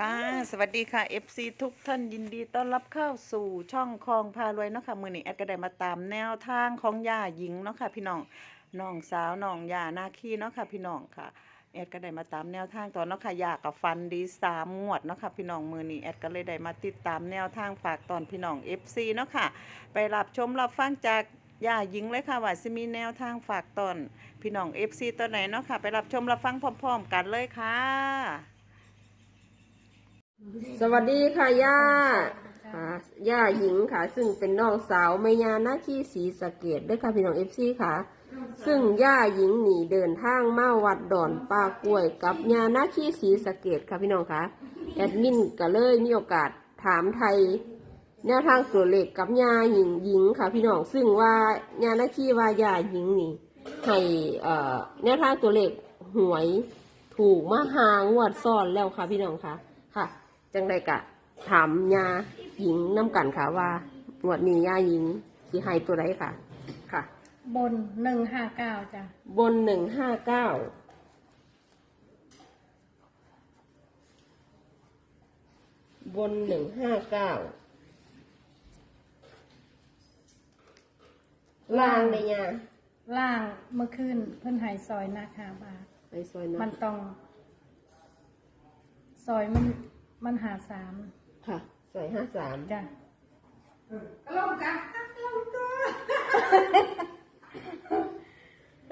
ค่ะ สวัสดีค่ะ FC ทุกท่านยินดีต้อนรับเข้าสู่ช่องคลองพารวยเนาะค่ะมือนี้แอดก็ได้มาตามแนวทางของย่าหญิงเนาะค่ะพี่น้องน้องสาวน้องย่านาคีเนาะค่ะพี่น้องค่ะแอดก็ได้มาตามแนวทางตอนเนาะค่ะย่ากับฟันดีสามงวดเนาะค่ะพี่น้องมือนี้แอดก็เลยได้มาติดตามแนวทางฝากตอนพี่น้อง FC เนาะค่ะไปรับชมรับฟังจากย่าหญิงเลยค่ะว่าจะมีแนวทางฝากตอนพี่น้อง FC ตัวไหนเนาะค่ะไปรับชมรับฟังพร้อม ๆ กันเลยค่ะ สวัสดีค่ะย่าค่ะย่าหญิงค่ะ ซึ่งเป็นน้องสาวแม่ยาหน้าขี้สีสะเกดด้วยค่ะพี่น้องเอฟซีค่ะ ซึ่งย่าหญิงหนีเดินทางมาวัดดอนป้ากล้วย กับยาหน้าขี้สีสะเกดค่ะพี่น้องค่ะแอดมินก็เลยมีโอกาสถามไทยแนวทางตัวเลขกับยาหญิงหญิงค่ะ พี่น้องซึ่งว่ายาหน้าขี้ว่ายาหญิงนี่ให้เอ่อแนวทางตัวเลขหวยถูกมาหางวดซ้อนแล้วค่ะพี่น้องค่ะค่ะ จังไดกะ ถามยาหญิงน้ำกันค่ะว่าหมวดนี้ยาหญิงสิให้ตัวใดค่ะ ค่ะ บนหนึ่งห้าเก้าจ้ะบนหนึ่งห้าเก้าบนหนึ่งห้าเก้าล่างเลยยาล่างเมื่อคืนเพิ่นใหายซอยนาคาบาท ไปซอยนะมันต้อง ซอยมัน มันหาสามค่ะซอยห้าสามจ้ะ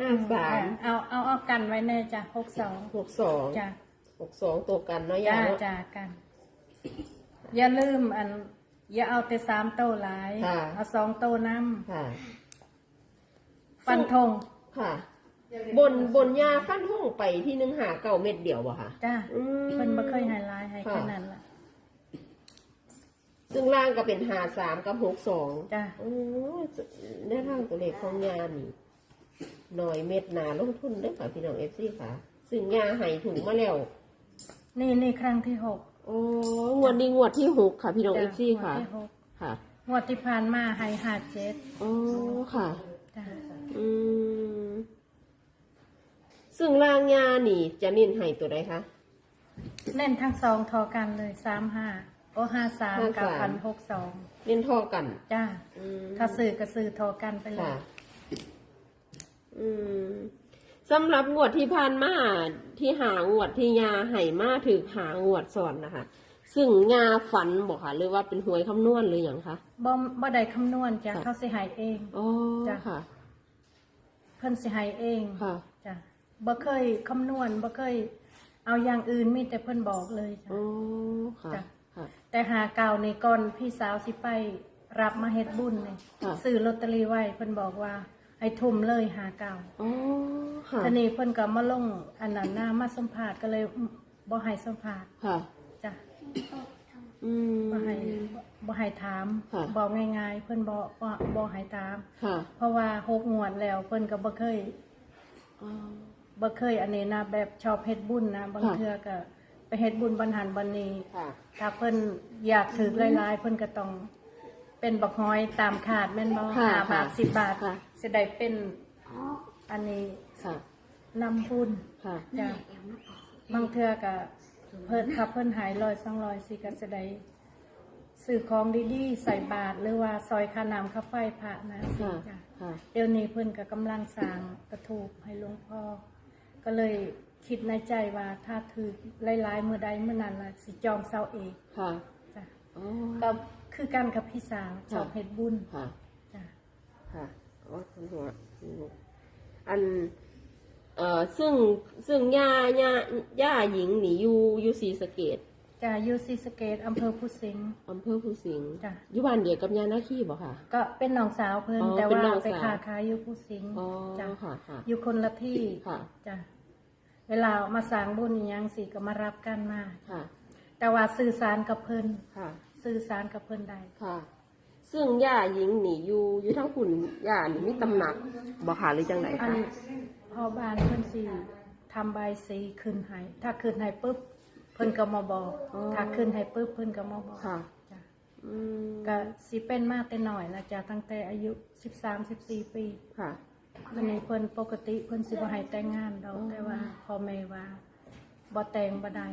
ห้าสามเอาเอาเอากันไว้แน่จ้ะหกสองหกสองจ้ะหกสองตัวกันเนาะจ้ายาเนาะจ้ากัน อย่าลืมอัน อย่าเอาแต่สามโตหลายค่ะเอาสองโตน้ค่ะำฟันธงค่ะ บนบนยาฟันห้องไปที่หนึ่งหาเก้าเม็ดเดียวบ่ค่ะจ้าอืม เพิ่นบ่เคยใหายลายให้ค่ะแค่นั้นล่ะซึ่งล่างก็เป็นหาสามกับหกสอง จ้าโอ้ได้ทางตัวเลขของยานี่หน่อยเม็ดหนาลงทุนเด้อค่ะพี่น้องเอฟซีค่ะ ซึ่งยาให้ถุงมาแล้ว นี่นี่ครั้งที่หกโอ้งวดนี้งวดที่หกค่ะพี่น้องเอจ้ะฟซีค่ะ งวดที่หกค่ะ งวดที่ผ่านมาให้หาเจ็ดโอ้ค่ะ จ้าอืม ซึ่งล่างยานี่จะเน้นให้ตัวใดคะ เล่นทั้งสองทอกันเลยสามห้าโอห้าสามกับพันหกสองเน้นทอกันจ้าอืมถ้าสื่อก็สื่อทอกันไปเลค่ะ ยอืมสำหรับงวดที่ผ่านมาที่หางวดที่ยาไห่มาถือหางวดสอนนะคะ ซึ่งยาฝันบอกค่ะ หรือว่าเป็นหวยคำนวณหรืออย่างคะ บ่บ่ได้คำนวณจ้ะค่ะ เขาสิใหายเอง อ๋อจ้ะ ค่ะ เพิ่นสิใหายเอง ค่ะจ้ะ บ่เคยคำนวณบ่เคย เอาอย่างอื่นมีแต่เพิ่นบอกเลยจ้ะอ๋อค่ะจ้ะ ค่ะ แต่หาเก่าในก่อนพี่สาวสิไปรับมาเฮ็ดบุญนี่ค่ะ ซื้อลอตเตอรี่ไว้เพิ่นบอกว่าให้ทุ่มเลยหาเก่าอ๋อค่ะทีนี้เพิ่นก็มาลงอันนั้นหน้ามาสัมภาษณ์ก็เลยบ่ให้สัมภาษณ์ค่ะ จ้ะอืม บ่ให้บ่ให้ถามค่ะ บอกง่ายๆ เพิ่นบ่บ่บ่ให้ถาม ค่ะเพราะว่าหกงวดแล้วเพิ่นก็บ่เคย อ๋อ บ่เคยอันนี้นะแบบชอบเฮ็ดบุญนะบางค่ะเทื่อก็ไปเฮ็ดบุญบรรหันบันนี้ค่ะ ถ้าเพิ่นอยากถือหลายๆเพิ่นก็ต้องเป็นบักฮอยตามขาดแม่นบ่ค่ะห้าบาทค่ะสิบบาทค่ะ สิได้เป็นอันนี้ค่ะ นำบุญค่ะ จ้ะบางเทื่อก็เพิ่นถ้าเพิ่นหายร้อยสองร้อยสิก็จะได้ซื้อของดีๆใส่บาทหรือว่าซอยค่าน้ำค่าไฟพระนะสิค่ะ จ้ะ ค่ะ เดี๋ยวนี้เพิ่นก็กำลังสร้างกระถูกให้หลวงพ่อ ก็เลยคิดในใจว่าถ้าถือหลายๆมือใดมือนั้นล่ะสิจองเสาเองค่ะจ้ะอ๋อก็คือกันกับพี่สาวชอบเฮ็ดบุญค่ะจ้ะค่ะอ๋อคุณหัวอันเอ่อซึ่งซึ่งย่าย่าย่าหญิงหนีอยู่อยู่ศรีสะเกด จ้ะอยู่ศรีสะเกษอำเภอพุสิงห์ อำเภอภูสิงห์จ้ะ อยู่บ้านเดียวกับย่านาขี้บ่ค่ะ ก็เป็นน้องสาวเพิ่นอ๋อแต่เป็นว่าน้องไปสาวค้าขายอยู่พุสิงห์อ๋อจ้ะค่ะค่ะ อยู่คนละที่ค่ะ จ้ะเวลามาสร้างบุญอหยังสิก็มารับกันมา ค่ะแต่ว่าสื่อสารกับเพิ่นค่ะสื่อสารกับเพิ่นได้ ค่ะ ซึ่งย่าหญิงหนีอยู่อยู่ทั้งคุณย่านี่มีตำหนักบ่ค่ะหรือจังไหนอันคะ พอบ้านเพิ่นสิทำใบายสีขึ้นให้ถ้าขึ้นให้ปุ๊บเพิ่นก็มาบอกถ้าขึ้นให้ปุ๊บเพิ่นก็มาบอกค่ะจ้ะอืมก็สิเป็นมาแต่น้อยนะจ้ะตั้งแต่อายุ 13 14 ปีค่ะอันนี้เพิ่นปกติเพิ่นสิบ่ให้แต่งงานดอกแต่ว่าพ่อแม่ว่าบ่แต่งบ่ได้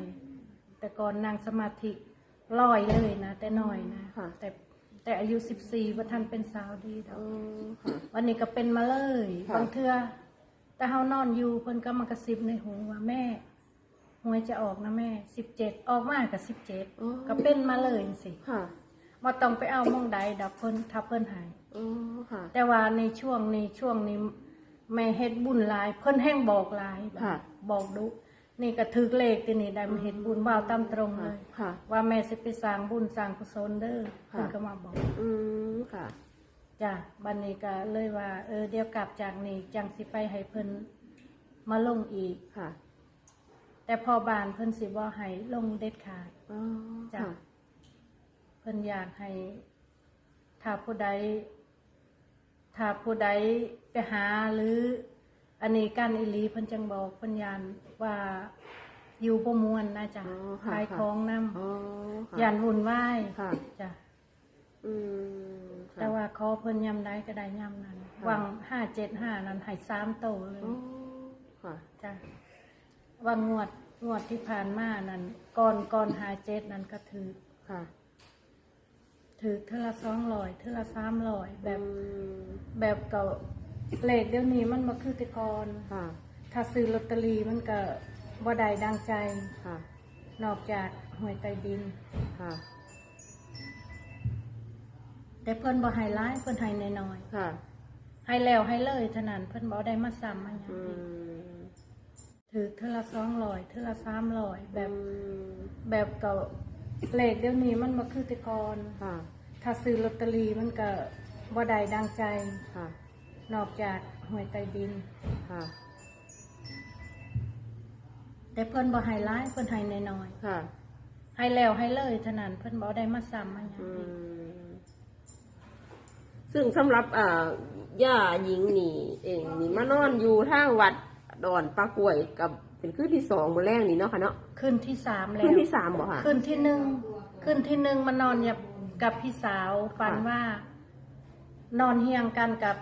แต่ก่อนนั่งสมาธิลอยเลยนะ แต่น้อยนะค่ะ แต่แต่อายุสิบสี่ว่าท่านเป็นสาวดีดอก อ๋อค่ะ วันนี้ก็เป็นมาเลยค่ะ บางเทื่อแต่เฮานอนอยู่เพิ่นก็มากระซิบในหูว่าแม่ห วยจะออกนะแม่สิบเจ็ดออกมากับสิบเจ็ดอ๋อ ก็เป็นมาเลยสิค่ะมาต้องไปเอาหมองใดดอกเพิ่นทับเพิ่นใหาย อ๋อค่ะ แต่ว่าในช่วงนี้ช่วงนี้แม่เฮ็ดบุญหลาย เพิ่นแห้งบอกหลายค่ะ บอกดุนี่ก็ถือเลขที่นี่ได้มาเฮ็ดบุญว่าวตามตรงเลยค่ะ ว่าแม่สิไปสร้างบุญสร้างกุศลเด้อค่ะ เพิ่นก็มาบอกอืมค่ะ จ้ะบัดนี้ก็เลยว่า เออเดี๋ยวกลับจากนี้จังสิไปให้เพิ่นมาลงอีก ค่ะ แต่พอบานเพิ่นสิบ่ให้ลงเด็ดขาดอ๋อจ้ะค่ะเพิ่นอยากให้ถ้าผู้ใดถ้าผู้ใดไปหาหรืออันนี้การอิลีเพิ่นจังบอกเพิ่นยานว่าอยู่บ่ม่วนนะจ๊ะอ๋อค่ะขายของนำอ๋อค่ะยานวุ่นวายค่ะจ้ะอืมค่ะ แต่ว่าขอเพิ่นยำได้ก็ได้ยำนั้นค่ะวัง575นั้นให้3โตเลยอ๋อค่ะ จ้ะ ว่างวดงวดที่ผ่านมานั้นก่อนก่อน57นั้นก็ถือค่ะ ถือเท่าละ200เท่าละ300แบบอืมแบบเก่าเลขเดี๋ยวนี้มันมาคือแต่ก่อนค่ะ ถ้าซื้อลอตเตอรี่มันก็บ่ได้ดังใจ ค่ะ นอกจากหวยใต้ดิน ค่ะ แต่เพิ่นบ่ให้ร้ายเพิ่นให้น้อยค่ะ ๆให้แล้วให้เลยเท่านั้นเพิ่นบ่ได้มาซ้ำมาหยังอือีก ม ถือเท่าละ200เท่าละ300แบบอืมแบบเก่าเลขเดี๋ยวนี้มันมาคือแต่ก่อนค่ะ ถ้าซื้อลอตเตอรี่มันก็บ่ได้ดังใจ ค่ะ นอกจากหวยใต้ดิน ค่ะ แต่เพิ่นบ่ให้ร้ายเพิ่นให้น้อยค่ะ ๆให้แล้วให้เลยเท่านั้นเพิ่นบ่ได้มาซ้ำมาหยังอือีกม ซึ่งสำหรับอ่าย่าหญิงนี่ เองนี่มานอนอยู่ทางวัด ดอนปลากล้วยกับเป็นคืนที่สองมื้อแรกนี่เนาะค่ะเนาะขึ้นที่สามแล้คืวนที่สามบ่ค่ะ ขึ้นที่หนึ่งขึ้นที่หนึ่งมานอนกับกับพี่สาวฝันค่ะว่า นอนเฮียงกันกับ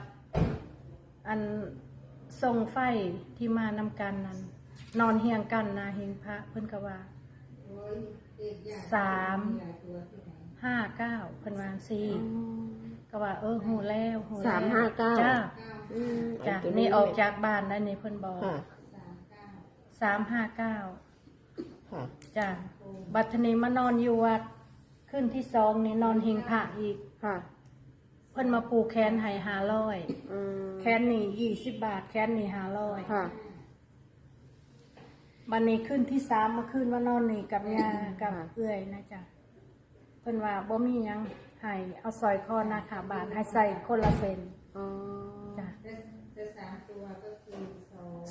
อันทรงไฟที่มานำกันนั้น นอนเฮียงกันนะเฮงพระเพิ่นก็ว่าสามห้าเก้าเพิ่นวาจั่งสี่ก็ว่า เออหูแล้วหูแล้วสามห้าเก้าจ้า อืมจ้ะตัวนี่ออกจากบ้านแล้วนี่เพิ่นบอกค่ะ สามห้าเก้าค่ะ จ้ะบัดทนี้มานอนอยู่วัด ขึ้นที่สองนี่นอนหิงพระอีก ค่ะ เพิ่นมาปูแขนให้หาร้อยอืมแขนนี่ยี่สิบบาท แขนนี่หาร้อยค่ะ บัดนี้ขึ้นที่สามมาขึ้นว่านอนนี่กับยากับค่ะ เอื้อยนะจ๊ะเพิ่นว่าบ่มีหยังให้เอาสร้อยคอนาขาบาทให้ใส่คนละเซน อ๋อ จ้ะ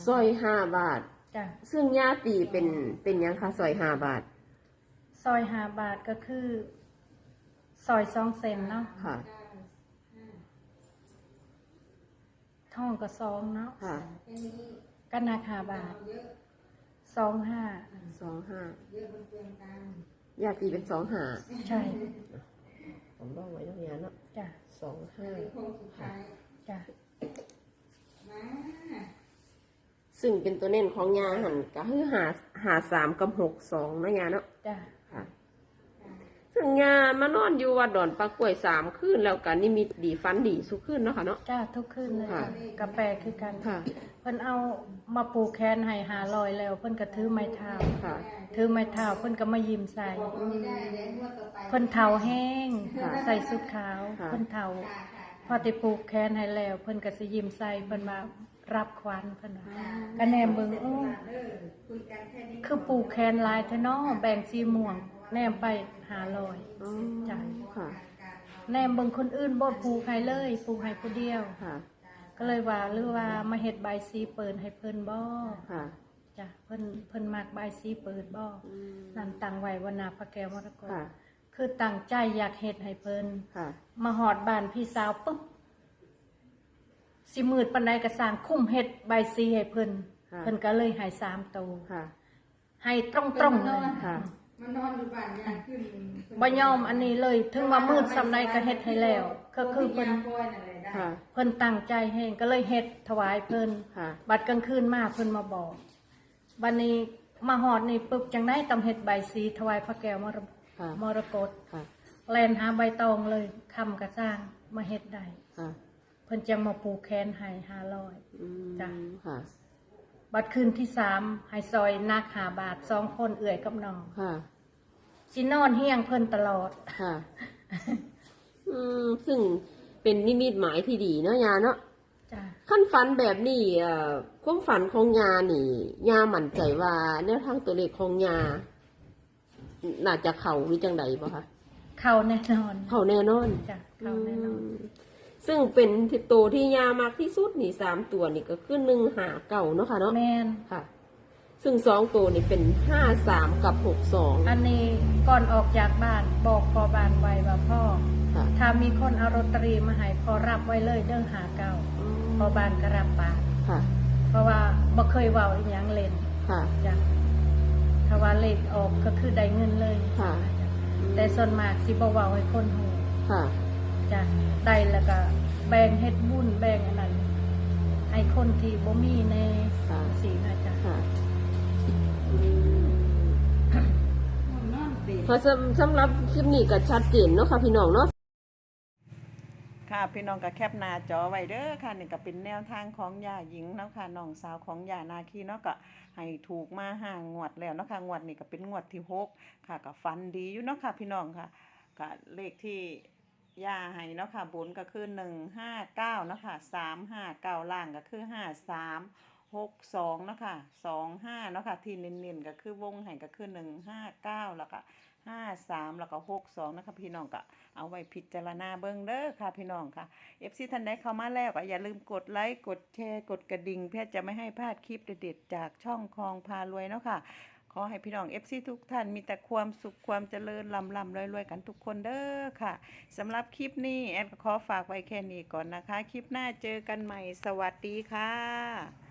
สร้อยห้าบาท จ้ะซึ่งย่าตีเป็นเป็นหยังคะสร้อยห้าบาทซอยหาบาทก็คือซอยสองเซนเนาะค่ะท่องก็สองเนาะค่ะก็นาคาบาทสองห้าสองห้าย่าตีเป็นสองห้าใช่ผมลองไว้ตรงนี้เนาะจ้ะสองห้าค่ะจ้ะ ซึ่งเป็นตัวเน้นของยาหันก็คือหาหาสามกับหกสองนะยาเนาะจ้ะค่ะซึ่งยามานอนอยู่วัดดอนปลากล้วยสามคืนแล้วกันนี่มีดีฟันดีสุขคืนเนาะค่ะเนาะ จ้าทุกคืนเลยค่ะ กาแฟคือกันค่ะ เพิ่นเอามาปลูกแคนให้หาลอยแล้ว เพิ่นก็ถือไม้เท้าค่ะ ถือไม้เท้าเพิ่นก็มายิ้มใส่เพิ่นเทาแห้งค่ะ ใส่สุดขาวค่ะเพิ่นเทา พอติปลูกแคนให้แล้ว เพิ่นก็สิยิ้มใส่เพิ่นมารับควันเพิ่นว่าก็แนมเบิ่งโอ้คือปลูกแคนหลายแท้เนาะแบ่งสีม่วง แนมไปหาลอยอ๋อจ้ะค่ะ แนมเบิ่งคนอื่นบ่ปลูกให้เลยปลูกให้ผู้เดียวค่ะ ก็เลยว่าหรือว่ามาเฮ็ดใบายสีเปิดให้เพิ่นบ่ค่ะจ้ะเพิ่นเพิ่นมักใบายสีเปิดบ่อืมนั่นตั้งไว้ว่านาพระแก้วมรกต ค่ะคือตั้งใจอยากเฮ็ดให้เพิ่นค่ะ มาหอดบ้านพี่สาวปุ๊บสิมืดปานใดก็สร้างคุ้มเฮ็ดใบายสีให้เพิ่นค่ะ เพิ่นก็เลยให้สามโตวค่ะ ให้ตรงๆเลยค่ะ มันนอนอยู่บ้านยากขึ้นบ่ยอมอันนี้เลยถึงว่ามืดสำใดก็เฮ็ดให้แล้ว ก็คือเพิ่นปล่อยนั่นแหละได้ค่ะ เพิ่นตั้งใจแฮงก็เลยเฮ็ดถวายเพิ่น ค่ะ บัดกลางคืนมาเพิ่นมาบอกวันนี้มาหอดนี่ปึ๊บจังได้ต้องเฮ็ดใบสีถวายพระแก้วมร ค่ะมรกตค่ะ แลนหาใบตองเลยคำกระสร้างมาเฮ็ดได้ค่ะเพิ่นจะมาปูแคนให้ห้าร้อยอืมจ้ะค่ะ บัดคืนที่สามให้ซอยนักหาบาทสองคนเอื่อยกับน้องค่ะ สินอนเฮียงเพิ่นตลอด ค่ะ อืม ซึ่งเป็นนิมิตหมายที่ดีเนาะยาเนาะจ้ะขั้นฝันแบบนี้เอ่อความฝันของยานี่ยามั่นใจว่าแนวทางตัวเลขของยา น่าจะเข่าหรือจังใดบ่คะเข้าแน่นอนเข่าแน่นอนจ้ะเข้าแน่นอน มซึ่งเป็นที่ตัวที่ยามากที่สุดนี่สามตัวนี่ก็คือหนึ่งหาเก่าเนาะค่ะเนาะแม่นค่ะ ซึ่งสองตัวนี่เป็นห้าสามกับหกสองอันนี้ก่อนออกจากบ้านบอกพอบานไว้ว่าพ่อ ค่ะถ้ามีคนเอารตอรีมาให้พอรับไว้เลยเด้อหาเก่าพอบานก็รับปากค่ะ เพราะว่าบ่เคยเว้าอีหยังเล่นค่ะ จ้ะ ถ้าว่าเลขออกก็คือได้เงินเลยค่ะจ้ะแต่ส่วนมากสิบ่เว้าให้คนฮู้ค่ะ จ้ะได้แล้วก็แบ่งเฮ็ดบุญแบ่งอันนั้นให้คนที่บ่มีในค่ะ สีนะจ๊ะค่ะนอนเด็กเพราะสำสำหรับคลิปนี้ก็ชัดเจนเนาะค่ะพี่น้องเนาะ ค่ะ พี่น้องก็แคปหน้าจอไว้เด้อค่ะนี่ก็เป็นแนวทางของยาหญิงเนาะค่ะน้องสาวของยานาคีเนาะก็ให้ถูกมาห้างวดแล้วเนาะค่ะงวดนี้ก็เป็นงวดที่หกค่ะก็ฟันดีอยู่เนาะค่ะพี่น้องค่ะก็เลขที่ยาให้เนาะค่ะบนก็คือหนึ่งห้าเก้าเนาะค่ะสามห้าเก้าล่างก็คือห้าสามหกสองเนาะค่ะสองห้าเนาะค่ะที่เน้นๆก็คือวงให้ก็คือหนึ่งห้าเก้าแล้วก็ ห้าสามแล้วก็หกสองนะคะพี่น้องก็เอาไว้พิจารณาเบิ่งเด้อค่ะพี่น้องค่ะเอฟซีท่านใดเข้ามาแล้วก็อย่าลืมกดไลค์กดแชร์กดกระดิ่งเพื่อจะไม่ให้พลาดคลิปเด็ดๆจากช่องคลองพารวยเนาะค่ะขอให้พี่น้องเอฟซีทุกท่านมีแต่ความสุขความเจริญลำลำรวยๆกันทุกคนเด้อค่ะสำหรับคลิปนี้แอดก็ขอฝากไว้แค่นี้ก่อนนะคะ คลิปหน้าเจอกันใหม่สวัสดีค่ะ